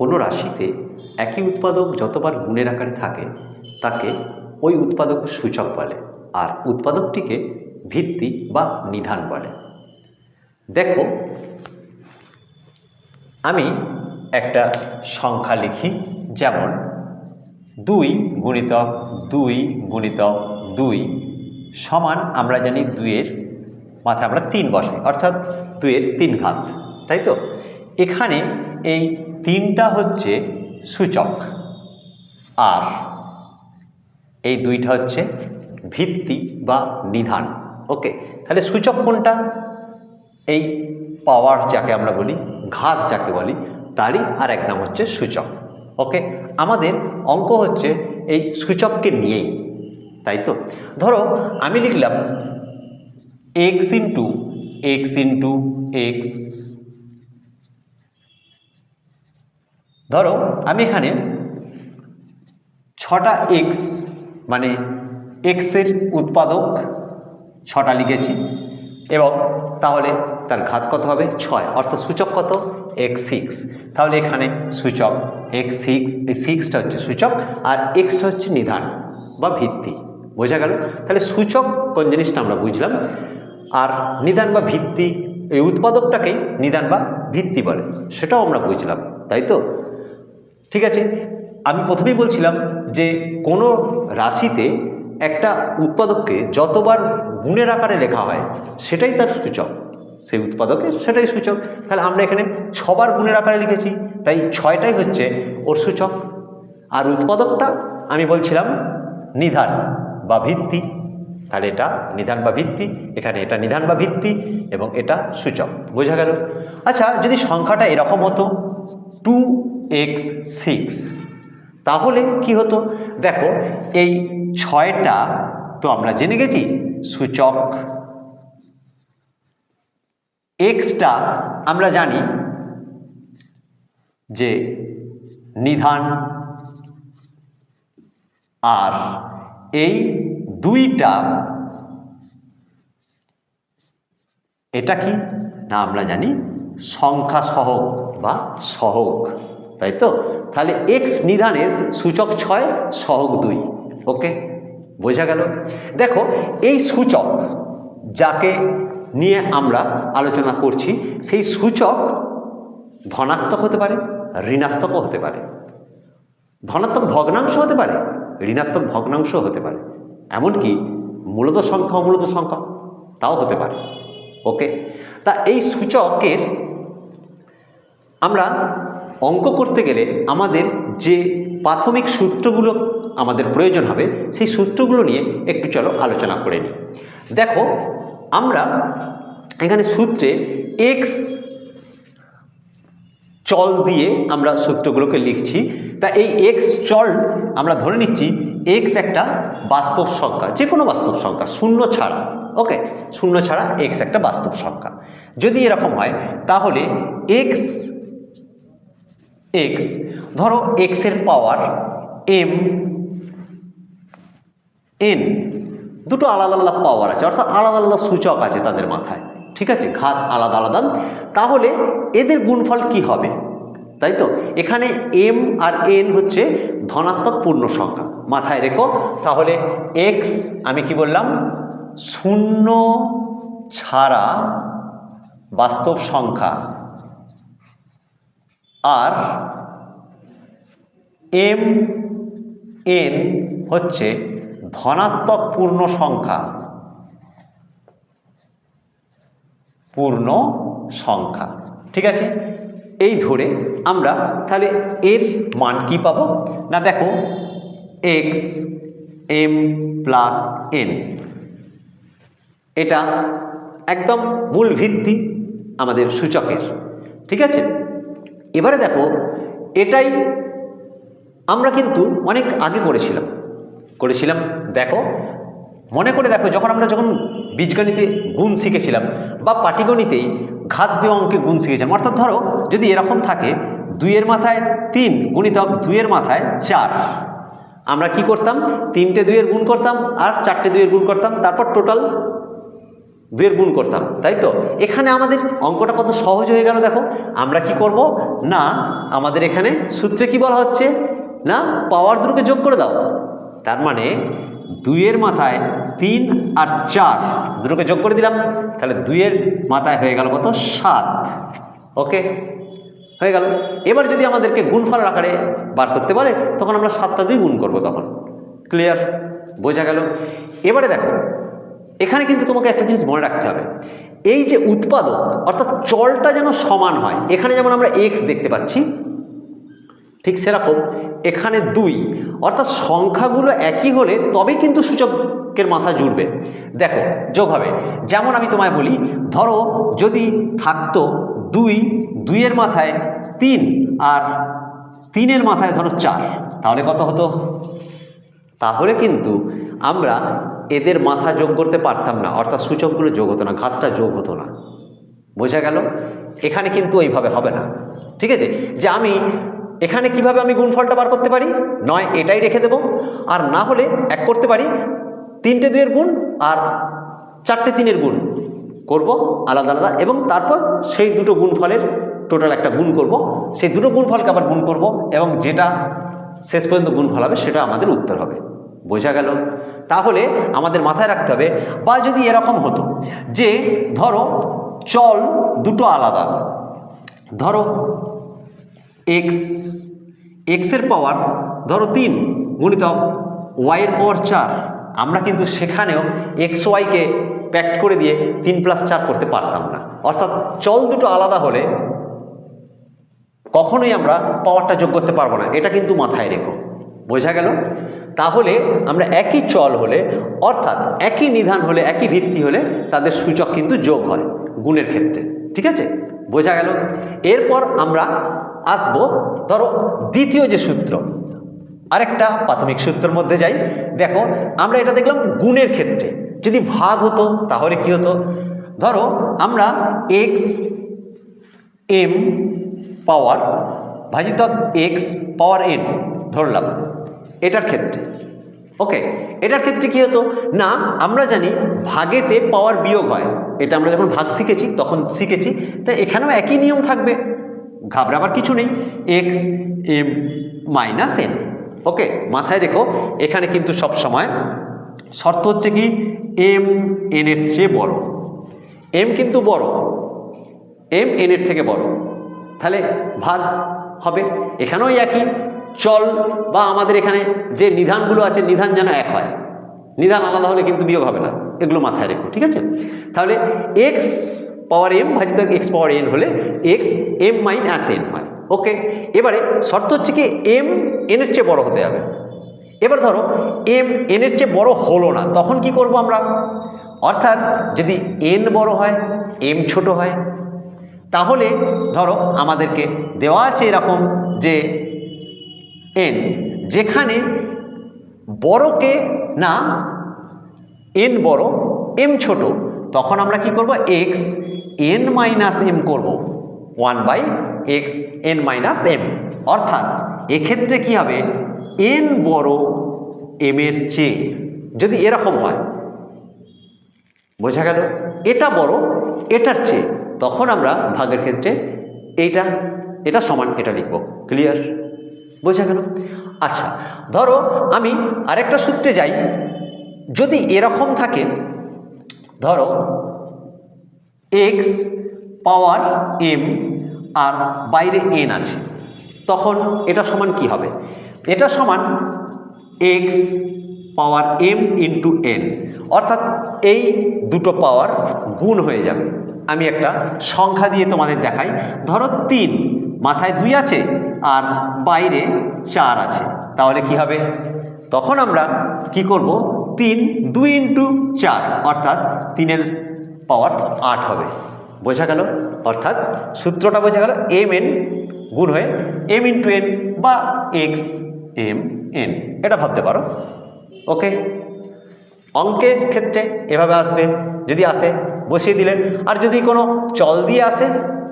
কোনো রাশিতে একই উৎপাদক যতবার গুণের আকারে থাকে, তাকে ওই উৎপাদকের সূচক বলে আর উৎপাদকটিকে ভিত্তি বা নিধান বলে। দেখো, আমি একটা সংখ্যা লিখি, যেমন দুই গুণিতক দুই গুণিতক দুই সমান আমরা জানি দুইয়ের মাথায় আমরা তিন বসাই, অর্থাৎ দুইয়ের তিন ঘাত, তাই তো? এখানে এই তিনটা হচ্ছে সূচক। আর এই দুইটা হচ্ছে ভিত্তি বা নিধান। ওকে, তাহলে সূচক কোনটা? এই পাওয়ার যাকে আমরা বলি, ঘাত যাকে বলি, তারই আর এক নাম হচ্ছে সূচক। ওকে, আমাদের অঙ্ক হচ্ছে এই সূচককে নিয়েই, তাই তো? ধরো আমি লিখলাম x into x into x ধরো, আমি এখানে ছটা এক্স মানে এক্সের উৎপাদক ছটা লিখেছি, এবং তাহলে তার ঘাত কত হবে? ছয়, অর্থাৎ সূচক কত? এক্স সিক্স তাহলে এখানে সূচক এক্স সিক্স এই সিক্সটা হচ্ছে সূচক, আর এক্সটা হচ্ছে নিধান বা ভিত্তি, বোঝা গেল? তাহলে সূচক কোন জিনিসটা আমরা বুঝলাম? আর নিধান বা ভিত্তি, এই উৎপাদকটাকেই নিধান বা ভিত্তি বলে, সেটাও আমরা বুঝলাম, তাই তো? ঠিক আছে? আমি প্রথমেই বলছিলাম যে কোনো রাশিতে একটা উৎপাদককে যতবার গুণের আকারে লেখা হয়, সেটাই তার সূচক। সেই উৎপাদকের সেটাই সূচক। তাহলে আমরা এখানে ছবার গুণের আকারে লিখেছি, তাই ছয়টাই হচ্ছে ওর সূচক। আর উৎপাদকটা আমি বলছিলাম নিধান বা ভিত্তি। তাহলে এটা নিধান বা ভিত্তি, এখানে এটা নিধান বা ভিত্তি এবং এটা সূচক। বোঝা গেল? আচ্ছা যদি সংখ্যাটা এরকম হতো টু এক্স সিক্স তাহলে কি হতো? দেখো, এই ছয়টা, তো আমরা জেনে গেছি, সূচক এক্সটা আমরা জানি যে নিধান আর এই দুইটা, এটা কি? না, আমরা জানি সংখ্যা সহগ বা সহগ, তাই তো? তাহলে এক্স নিধানের সূচক ছয়, সহগ দুই, ওকে? বোঝা গেল? দেখো, এই সূচক যাকে নিয়ে আমরা আলোচনা করছি, সেই সূচক ধনাত্মক হতে পারে, ঋণাত্মকও হতে পারে। ধনাত্মক ভগ্নাংশ হতে পারে, ঋণাত্মক ভগ্নাংশ হতে পারে। এমনকি মূলত সংখ্যা, অমূলত সংখ্যা, তাও হতে পারে, ওকে? তা এই সূচকের আমরা অঙ্ক করতে গেলে আমাদের যে প্রাথমিক সূত্রগুলো আমাদের প্রয়োজন হবে, সেই সূত্রগুলো নিয়ে একটু চলো আলোচনা করে নিই। দেখো, আমরা এখানে সূত্রে এক্স চল দিয়ে আমরা সূত্রগুলোকে লিখছি। তা এই এক্স চল আমরা ধরে নিচ্ছি এক্স একটা বাস্তব সংখ্যা যে কোনো বাস্তব সংখ্যা, শূন্য ছাড়া, ওকে? শূন্য ছাড়া এক্স একটা বাস্তব সংখ্যা। যদি এরকম হয়, তাহলে এক্স এক্স ধরো এক্সের পাওয়ার এম এন দুটো আলাদা আলাদা পাওয়ার আছে, অর্থাৎ আলাদা আলাদা সূচক আছে তাদের মাথায়, ঠিক আছে? ঘাত আলাদা আলাদা। তাহলে এদের গুণফল কি হবে? তাই তো? এখানে এম আর এন হচ্ছে ধনাত্মক পূর্ণ সংখ্যা। মাথায় রেখো, তাহলে এক্স আমি কি বললাম? শূন্য ছাড়া বাস্তব সংখ্যা আর এম এন হচ্ছে ধনাত্মক পূর্ণ সংখ্যা। পূর্ণ সংখ্যা। ঠিক আছে? এই ধরে আমরা তাহলে এর মান কি পাবো? না দেখো, এক্স এম প্লাস এন। এটা একদম মূল ভিত্তি আমাদের সূচকের। ঠিক আছে? এবারে দেখো, এটাই আমরা কিন্তু অনেক আগে করেছিলাম। করেছিলাম, দেখো, মনে করে দেখো, যখন আমরা যখন বীজগণিতে গুণ শিখেছিলাম বা পাটিগণিতেই ঘাত দেওয়া অঙ্কে গুণ শিখেছিলাম, অর্থাৎ ধরো, যদি এরকম থাকে, দুইয়ের মাথায় তিন গুণিতক দুইয়ের মাথায় চার। আমরা কি করতাম? তিনটে দুইয়ের গুণ করতাম আর চারটে দুইয়ের গুণ করতাম, তারপর টোটাল দুইয়ের গুণ করতাম তাই তো এখানে আমাদের অঙ্কটা কত সহজ হয়ে গেল দেখো। আমরা কি করব? না, আমাদের এখানে সূত্রে কি বলা হচ্ছে? না, পাওয়ার দুটোকে যোগ করে দাও। তার মানে দুইয়ের মাথায় তিন আর চার দুটোকে যোগ করে দিলাম। তাহলে দুইয়ের মাথায় হয়ে গেল কত? সাত। ওকে? হয়ে গেল। এবার যদি আমাদেরকে গুণফল আকারে বার করতে পারে, তখন আমরা সাতটা দুই গুণ করব তখন। ক্লিয়ার? বোঝা গেল? এবারে দেখো এখানে কিন্তু তোমাকে একটা জিনিস মনে রাখতে হবে। এই যে উৎপাদক, অর্থাৎ চলটা যেন সমান হয়, এখানে যেমন আমরা এক্স দেখতে পাচ্ছি, ঠিক সেরকম এখানে দুই, অর্থাৎ সংখ্যাগুলো একই হলে তবে কিন্তু সূচকের মাথা জুড়বে। দেখো, যোগ হবে, যেমন আমি তোমায় বলি, ধরো যদি থাকতো দুই, দুইয়ের মাথায় তিন আর তিনের মাথায় ধরো চার, তাহলে কত হতো? তাহলে কিন্তু আমরা এদের মাথা যোগ করতে পারতাম না, অর্থাৎ সূচকগুলো যোগ হতো না, ঘাতটা যোগ হতো না। বোঝা গেল? এখানে কিন্তু এইভাবে হবে না। ঠিক আছে? যে আমি এখানে কীভাবে আমি গুণফলটা বার করতে পারি? নয়, এটাই রেখে দেব। আর না হলে এক করতে পারি, তিনটে দুইয়ের গুণ আর চারটে তিনের গুণ করব আলাদা আলাদা। এবং তারপর সেই দুটো গুণফলের টোটাল একটা গুণ করব। সেই দুটো গুণফলকে আবার গুণ করব এবং যেটা শেষ পর্যন্ত গুণফল হবে, সেটা আমাদের উত্তর হবে। বোঝা গেল? তাহলে আমাদের মাথায় রাখতে হবে, বা যদি এরকম হতো যে, ধরো চল দুটো আলাদা, ধরো এক্স এক্সের পাওয়ার ধরো তিন গুণিতক ওয়াইয়ের পাওয়ার চার, আমরা কিন্তু সেখানেও এক্স ওয়াইকে প্যাক্ট করে দিয়ে তিন প্লাস চার করতে পারতাম না। অর্থাৎ চল দুটো আলাদা হলে কখনোই আমরা পাওয়ারটা যোগ করতে পারব না। এটা কিন্তু মাথায় রেখো। বোঝা গেল? তাহলে আমরা একই চল হলে, অর্থাৎ একই নিধান হলে, একই ভিত্তি হলে তাদের সূচক কিন্তু যোগ হয় গুণের ক্ষেত্রে। ঠিক আছে? বোঝা গেল? এরপর আমরা আসব, ধরো দ্বিতীয় যে সূত্র, আরেকটা প্রাথমিক সূত্রের মধ্যে যাই। দেখো, আমরা এটা দেখলাম গুণের ক্ষেত্রে। যদি ভাগ হতো, তাহলে কি হতো? ধরো আমরা এক্স এম পাওয়ার ভাজিত এক্স পাওয়ার এন ধরলাম। এটার ক্ষেত্রে। ওকে, এটার ক্ষেত্রে কি হতো? না, আমরা জানি ভাগেতে পাওয়ার বিয়োগ হয়। এটা আমরা যখন ভাগ শিখেছি, তখন শিখেছি। তা এখানেও একই নিয়ম থাকবে। ঘাবড়াবার কিছু নেই। X m minus n okay, মাথায় রেখো, এখানে কিন্তু সব সময় শর্ত হচ্ছে কি? এম এনের চেয়ে বড়। এম কিন্তু বড়। এম এনের থেকে বড়। তাহলে ভাগ হবে। এখানেও একই। চল বা আমাদের এখানে যে নিধানগুলো আছে, নিধান যেন এক হয়। নিধান আলাদা হলে কিন্তু বিয়োগ হবে না। এগুলো মাথায় রেখো, ঠিক আছে? তাহলে এক্স পাওয়ার এম ভাজিত এক্স পাওয়ার এন হলে এক্স এম মাইনাস এন হয়। ওকে এবারে শর্ত হচ্ছে কি এম এনের চেয়ে বড় হতে হবে। এবার ধরো এম এনের চেয়ে বড় হলো না, তখন কি করব আমরা? অর্থাৎ যদি এন বড় হয় এম ছোট হয়, তাহলে ধরো আমাদেরকে দেওয়া আছে এরকম যে এন, যেখানে বড়কে না, এন বড়, এম ছোট, তখন আমরা কি করব? এক্স এন মাইনাস এম করব। One by x n minus m. অর্থাৎ এক্ষেত্রে কি হবে? এন বড় এম এর চেয়ে, যদি এরকম হয়, বোঝা গেল? এটা বড়, এটার চেয়ে। তখন আমরা ভাগের ক্ষেত্রে এইটা, এটা সমান এটা লিখব। ক্লিয়ার? বোঝা গেল আচ্ছা ধরো আমি আরেকটা সূত্রে যাই। যদি এরকম থাকে, ধরো এক্স পাওয়ার এম আর বাইরে এন আছে, তখন এটা সমান কি হবে? এটা সমান x power m into n অর্থাৎ এই দুটো পাওয়ার গুণ হয়ে যাবে। আমি একটা সংখ্যা দিয়ে তোমাদের দেখাই। ধরো তিন, মাথায় দুই আছে আর বাইরে চার আছে। তাহলে কি হবে? তখন আমরা কি করব? তিন, দুই ইন্টু চার, অর্থাৎ তিনের পাওয়ার আট হবে। বোঝা গেল? অর্থাৎ সূত্রটা বোঝা গেল এম এন গুণ হয়ে এম ইন্টু এন বা এক্স এম এন এটা ভাবতে পারো। ওকে? অঙ্কের ক্ষেত্রে এভাবে আসবে। যদি আসে, বসিয়ে দিলেন। আর যদি কোনো চল দিয়ে আসে,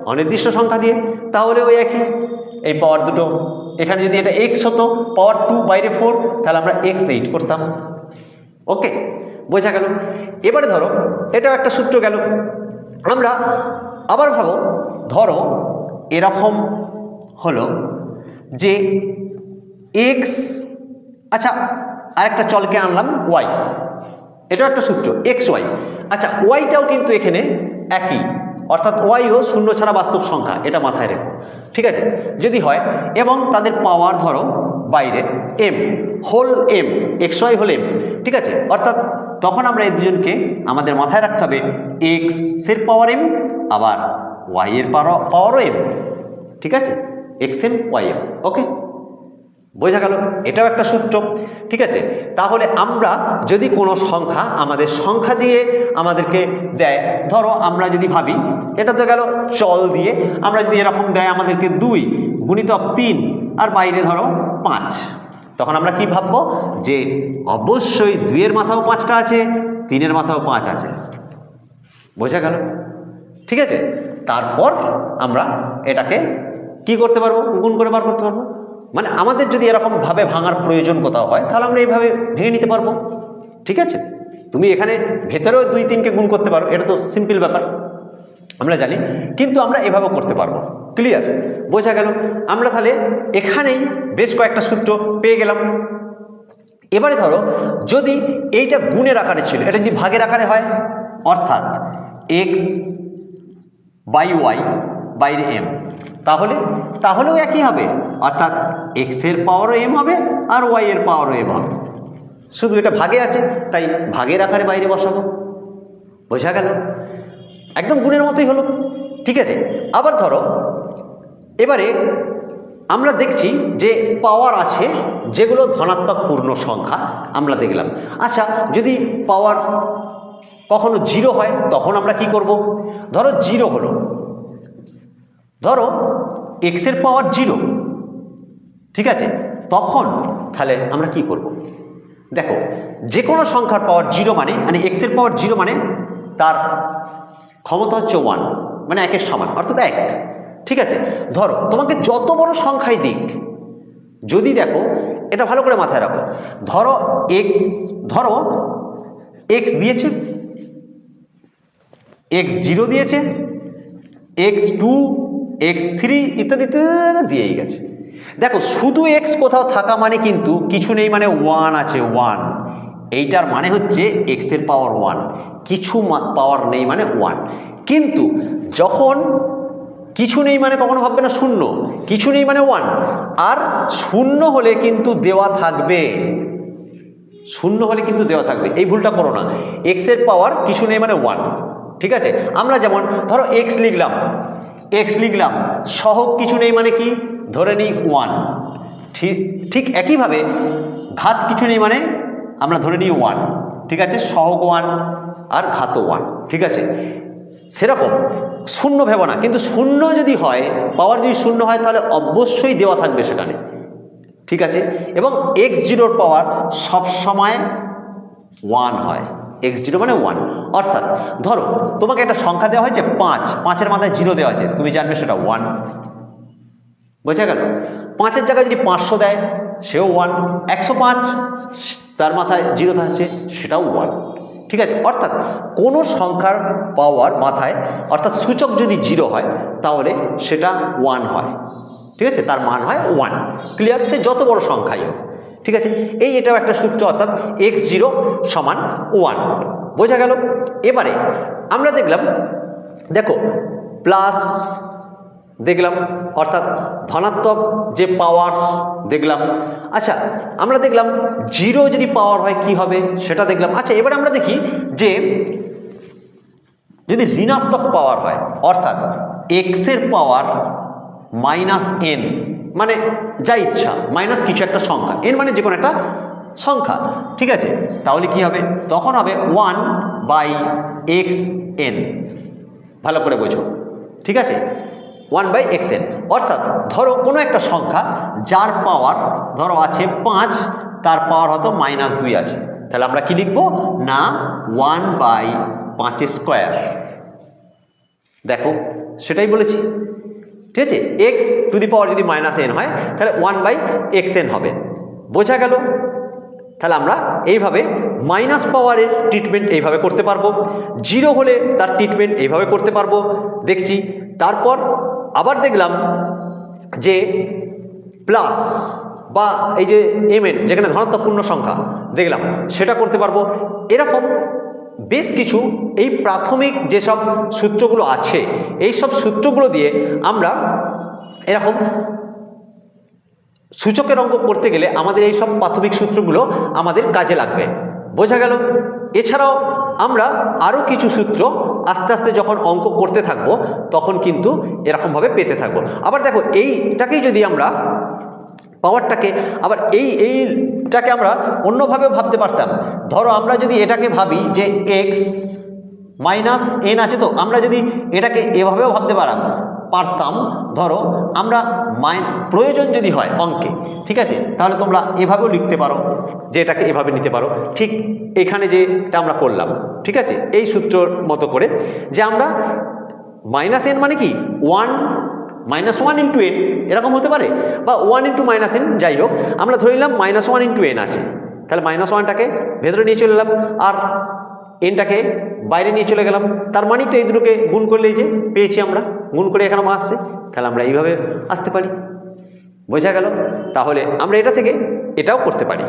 অনির্দিষ্ট সংখ্যা দিয়ে তাহলে ওই একই। এই পাওয়ার দুটো, এখানে যদি এটা এক্স হতো পাওয়ার টু বাইরে ফোর তাহলে আমরা এক্স এইট করতাম। ওকে বোঝা গেল। এবারে ধরো, এটাও একটা সূত্র গেল। আমরা আবার ভাবো, ধরো এরকম হলো যে এক্স আচ্ছা আরেকটা চলকে আনলাম ওয়াই এটাও একটা সূত্র এক্স ওয়াই আচ্ছা ওয়াইটাও কিন্তু এখানে একই। অর্থাৎ ওয়াইও শূন্য ছাড়া বাস্তব সংখ্যা, এটা মাথায় রেখো, ঠিক আছে? যদি হয়, এবং তাদের পাওয়ার ধরো বাইরে m whole m x y whole m ঠিক আছে? অর্থাৎ তখন আমরা এই দুজনকে আমাদের মাথায় রাখতে হবে এক্সের পাওয়ার এম আবার ওয়াইয়ের পাওয়ারও এম ঠিক আছে? X m y m okay বোঝা গেল? এটাও একটা সূত্র। ঠিক আছে? তাহলে আমরা যদি কোনো সংখ্যা আমাদের সংখ্যা দিয়ে আমাদেরকে দেয়, ধরো আমরা যদি ভাবি, এটা তো গেল চল দিয়ে, আমরা যদি এরকম দেয় আমাদেরকে দুই গুণিতক তিন, আর বাইরে ধরো পাঁচ। তখন আমরা কি ভাববো? যে অবশ্যই দুইয়ের মাথাও পাঁচটা আছে, তিনের মাথাও পাঁচ আছে। বোঝা গেল? ঠিক আছে? তারপর আমরা এটাকে কি করতে পারব? গুণ করে বার করতে পারব। মানে আমাদের যদি এরকমভাবে ভাঙার প্রয়োজন কোথাও হয়, তাহলে আমরা এইভাবে ভেঙে নিতে পারব। ঠিক আছে? তুমি এখানে ভেতরেও দুই তিনকে গুণ করতে পারো, এটা তো সিম্পল ব্যাপার। আমরা জানি, কিন্তু আমরা এভাবেও করতে পারব। ক্লিয়ার বোঝা গেল? আমরা তাহলে এখানেই বেশ কয়েকটা সূত্র পেয়ে গেলাম। এবারে ধরো, যদি এইটা গুণের আকারে ছিল, এটা যদি ভাগের আকারে হয়, অর্থাৎ এক্স বাই ওয়াই বাইরে এম তাহলে, তাহলেও একই হবে। অর্থাৎ এক্সের পাওয়ারও এম হবে আর ওয়াই এর পাওয়ারও এম হবে। শুধু এটা ভাগে আছে, তাই ভাগের আকারে বাইরে বসাবো। বোঝা গেল? একদম গুণের মতোই হলো। ঠিক আছে, আবার ধরো, এবারে আমরা দেখছি যে পাওয়ার আছে যেগুলো ধনাত্মক পূর্ণ সংখ্যা, আমরা দেখলাম। আচ্ছা যদি পাওয়ার কখনো জিরো হয়, তখন আমরা কি করব? ধরো জিরো হলো। ধরো এক্সের পাওয়ার জিরো ঠিক আছে? তখন তাহলে আমরা কি করব? দেখো যে কোনো সংখ্যার পাওয়ার জিরো মানে মানে এক্সের পাওয়ার জিরো মানে তার ক্ষমতা হচ্ছে ওয়ান মানে একের সমান, অর্থাৎ এক, ঠিক আছে? ধরো, তোমাকে যত বড় সংখ্যাই দিক, যদি দেখো, এটা ভালো করে মাথায় রাখো, ধরো এক্স ধরো এক্স দিয়েছে এক্স জিরো দিয়েছে এক্স টু এক্স থ্রি ইত্যাদি ইত্যাদি দিয়েই গেছে। দেখো, শুধু এক্স কোথাও থাকা মানে কিন্তু কিছু নেই মানে ওয়ান আছে ওয়ান এইটার মানে হচ্ছে এক্সের পাওয়ার ওয়ান কিছু পাওয়ার নেই মানে ওয়ান কিন্তু যখন কিছু নেই মানে কখনো ভাববে না শূন্য, কিছু নেই মানে ওয়ান আর শূন্য হলে কিন্তু দেওয়া থাকবে, শূন্য হলে কিন্তু দেওয়া থাকবে। এই ভুলটা করো না। এক্সের পাওয়ার কিছু নেই মানে ওয়ান ঠিক আছে? আমরা যেমন, ধরো এক্স লিখলাম। এক্স লিখলাম। সহগ কিছু নেই মানে কি? ধরে নিই ওয়ান ঠিক ঠিক একইভাবে ঘাত কিছু নেই মানে আমরা ধরে নিই ওয়ান ঠিক আছে? সহগ ওয়ান আর ঘাত ওয়ান ঠিক আছে? সেরকম। শূন্য ভেবো না। কিন্তু শূন্য যদি হয় পাওয়ার যদি শূন্য হয়, তাহলে অবশ্যই দেওয়া থাকবে সেখানে। ঠিক আছে? এবং এক্স জিরোর পাওয়ার সবসময় ওয়ান হয়। এক্স জিরো মানে ওয়ান অর্থাৎ, ধরো, তোমাকে একটা সংখ্যা দেওয়া হয়েছে পাঁচ। পাঁচের মাথায় জিরো দেওয়া আছে তুমি জানবে সেটা ওয়ান বোঝা গেল? পাঁচের জায়গায় যদি পাঁচশো দেয়, সেও ওয়ান একশো পাঁচ, তার মাথায় জিরো থাকছে সেটাও ওয়ান ঠিক আছে? অর্থাৎ, কোনো সংখ্যার পাওয়ার মাথায়, অর্থাৎ সূচক যদি জিরো হয়, তাহলে সেটা ওয়ান হয়। ঠিক আছে? তার মান হয় ওয়ান ক্লিয়ার সে যত বড় সংখ্যাই হোক। ঠিক আছে? এই এটাও একটা সূত্র, অর্থাৎ এক্স জিরো সমান ওয়ান বোঝা গেল? এবারে আমরা দেখলাম, দেখো প্লাস দেখলাম, অর্থাৎ ধনাত্মক যে পাওয়ার দেখলাম। আচ্ছা আমরা দেখলাম জিরো যদি পাওয়ার হয় কি হবে? সেটা দেখলাম। আচ্ছা এবার আমরা দেখি যে যদি ঋণাত্মক পাওয়ার হয়, অর্থাৎ এক্সের পাওয়ার মাইনাস এন মানে যা ইচ্ছা মাইনাস কিছু একটা সংখ্যা। এন মানে যে কোনো একটা সংখ্যা। ঠিক আছে? তাহলে কি হবে? তখন হবে ওয়ান বাই এক্স এন ভালো করে বোঝো। ঠিক আছে? ওয়ান বাই এক্স এন অর্থাৎ ধরো কোনো একটা সংখ্যা যার পাওয়ার ধরো আছে পাঁচ, তার পাওয়ার হয়তো মাইনাস দুই আছে। তাহলে আমরা কি লিখব? না ওয়ান বাই পাঁচ স্কোয়ার দেখো, সেটাই বলেছি। ঠিক আছে? এক্স টু দি পাওয়ার যদি মাইনাস এন হয়, তাহলে ওয়ান বাই এক্স এন হবে। বোঝা গেল? তাহলে আমরা এইভাবে মাইনাস পাওয়ারের ট্রিটমেন্ট এইভাবে করতে পারব। জিরো হলে তার ট্রিটমেন্ট এইভাবে করতে পারব। দেখছি, তারপর আবার দেখলাম যে প্লাস বা এই যে এম এন যেখানে ধনাত্মক পূর্ণ সংখ্যা, দেখলাম, সেটা করতে পারব। এরকম বেশ কিছু এই প্রাথমিক যেসব সূত্রগুলো আছে এই সব সূত্রগুলো দিয়ে আমরা এরকম সূচকের অঙ্ক করতে গেলে আমাদের এই সব প্রাথমিক সূত্রগুলো আমাদের কাজে লাগবে। বোঝা গেল? এছাড়াও আমরা আরও কিছু সূত্র আস্তে আস্তে যখন অঙ্ক করতে থাকব, তখন কিন্তু এরকমভাবে পেতে থাকব। আবার দেখো, এইটাকেই যদি আমরা পাওয়ারটাকে আবার এই এই এইটাকে আমরা অন্যভাবে ভাবতে পারতাম। ধরো আমরা যদি এটাকে ভাবি যে এক্স মাইনাস এন আছে তো আমরা যদি এটাকে এভাবেও ভাবতে পারাম পারতাম, ধরো আমরা মাইন প্রয়োজন যদি হয় অঙ্কে, ঠিক আছে? তাহলে তোমরা এভাবেও লিখতে পারো যে এটাকে এভাবে নিতে পারো। ঠিক এখানে যেটা আমরা করলাম, ঠিক আছে? এই সূত্রর মতো করে যে আমরা মাইনাস এন মানে কি? One minus one into n এরকম হতে পারে? বা ওয়ান ইন্টু মাইনাস এন যাই হোক, আমরা ধরে নিলাম মাইনাস ওয়ান ইন্টু এন আছে। তাহলে মাইনাস ওয়ানটাকে ভেতরে নিয়ে চলে এলাম, আর এনটাকে বাইরে নিয়ে চলে গেলাম। তার মানেই তো এই দুটোকে গুণ করলেই যে পেয়েছি আমরা, গুণ করে এখানে আসছে তাহলে আমরা এইভাবে আসতে পারি। বোঝা গেল? তাহলে আমরা এটা থেকে এটাও করতে পারি।